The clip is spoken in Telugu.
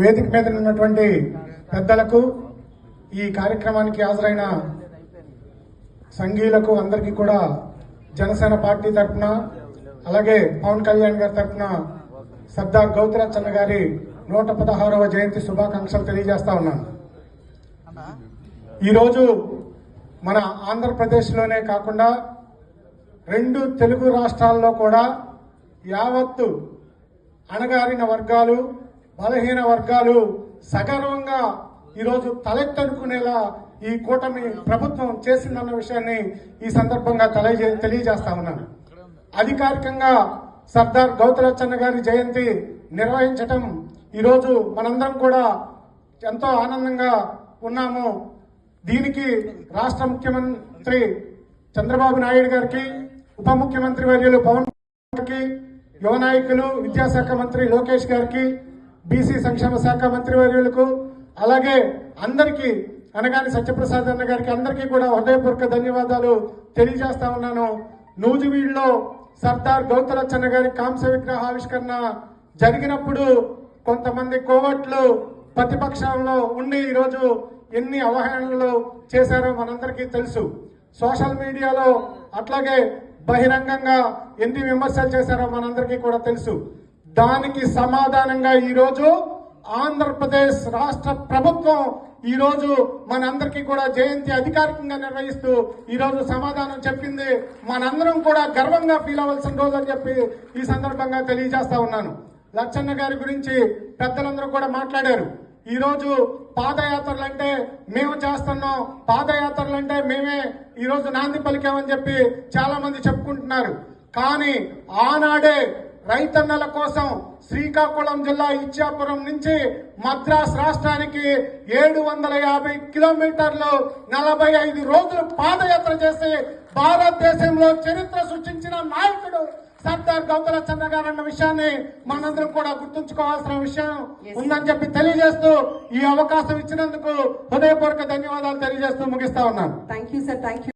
వేదిక మీద ఉన్నటువంటి పెద్దలకు ఈ కార్యక్రమానికి హాజరైన సంఘీయులకు అందరికీ కూడా జనసేన పార్టీ తరఫున అలాగే పవన్ కళ్యాణ్ గారి తరఫున సర్దార్ గౌతరాచన్న గారి నూట పదహారవ జయంతి శుభాకాంక్షలు తెలియజేస్తా ఉన్నాను. ఈరోజు మన ఆంధ్రప్రదేశ్లోనే కాకుండా రెండు తెలుగు రాష్ట్రాల్లో కూడా యావత్తు అణగారిన వర్గాలు బలహీన వర్గాలు సగర్వంగా ఈరోజు తలెత్తనుకునేలా ఈ కూటమి ప్రభుత్వం చేసిందన్న విషయాన్ని ఈ సందర్భంగా తెలియజే తెలియజేస్తా ఉన్నాను. అధికారికంగా సర్దార్ గౌతలచన్న గారి జయంతి నిర్వహించటం ఈరోజు మనందరం కూడా ఎంతో ఆనందంగా ఉన్నాము. దీనికి రాష్ట్ర ముఖ్యమంత్రి చంద్రబాబు నాయుడు గారికి ఉప ముఖ్యమంత్రి వర్యులు పవన్ గారికి యువ నాయకులు విద్యాశాఖ మంత్రి లోకేష్ గారికి బీసీ సంక్షేమ శాఖ మంత్రి వర్యులకు అలాగే అందరికీ అనగాని సత్యప్రసాద్ అన్న గారికి అందరికీ కూడా హృదయపూర్వక ధన్యవాదాలు తెలియజేస్తా ఉన్నాను. నూజివీడులో సర్దార్ గౌతలచ్చన్న గారి కాంస విగ్రహ ఆవిష్కరణ జరిగినప్పుడు కొంతమంది కోవట్లు ప్రతిపక్షంలో ఉండి ఈరోజు ఎన్ని అవహేళనలు చేశారో మనందరికీ తెలుసు. సోషల్ మీడియాలో అట్లాగే బహిరంగంగా ఎన్ని విమర్శలు చేశారో మనందరికీ కూడా తెలుసు. దానికి సమాధానంగా ఈరోజు ఆంధ్రప్రదేశ్ రాష్ట్ర ప్రభుత్వం ఈరోజు మనందరికీ కూడా జయంతి అధికారికంగా నిర్వహిస్తూ ఈరోజు సమాధానం చెప్పింది. మనందరం కూడా గర్వంగా ఫీల్ అవ్వాల్సిన రోజు అని చెప్పి ఈ సందర్భంగా తెలియజేస్తా ఉన్నాను. లచ్చన్న గారి గురించి పెద్దలందరూ కూడా మాట్లాడారు. ఈరోజు పాదయాత్రలు అంటే మేము చేస్తున్నాం పాదయాత్రలు అంటే మేమే ఈరోజు నాంది పలికామని చెప్పి చాలా మంది చెప్పుకుంటున్నారు. కానీ ఆనాడే రైతన్నల కోసం శ్రీకాకుళం జిల్లా ఇచ్చాపురం నుంచి మద్రాస్ రాష్ట్రానికి ఏడు వందల యాభై కిలోమీటర్లు నలభై ఐదు రోజులు పాదయాత్ర చేసి భారతదేశంలో చరిత్ర సృష్టించిన నాయకుడు సర్దార్ గౌతల చంద్ర గారు అన్న విషయాన్ని మనందరం కూడా గుర్తుంచుకోవాల్సిన విషయం ఉందని చెప్పి తెలియజేస్తూ ఈ అవకాశం ఇచ్చినందుకు హృదయపూర్వక ధన్యవాదాలు తెలియజేస్తూ ముగిస్తా ఉన్నాను. Thank you sir thank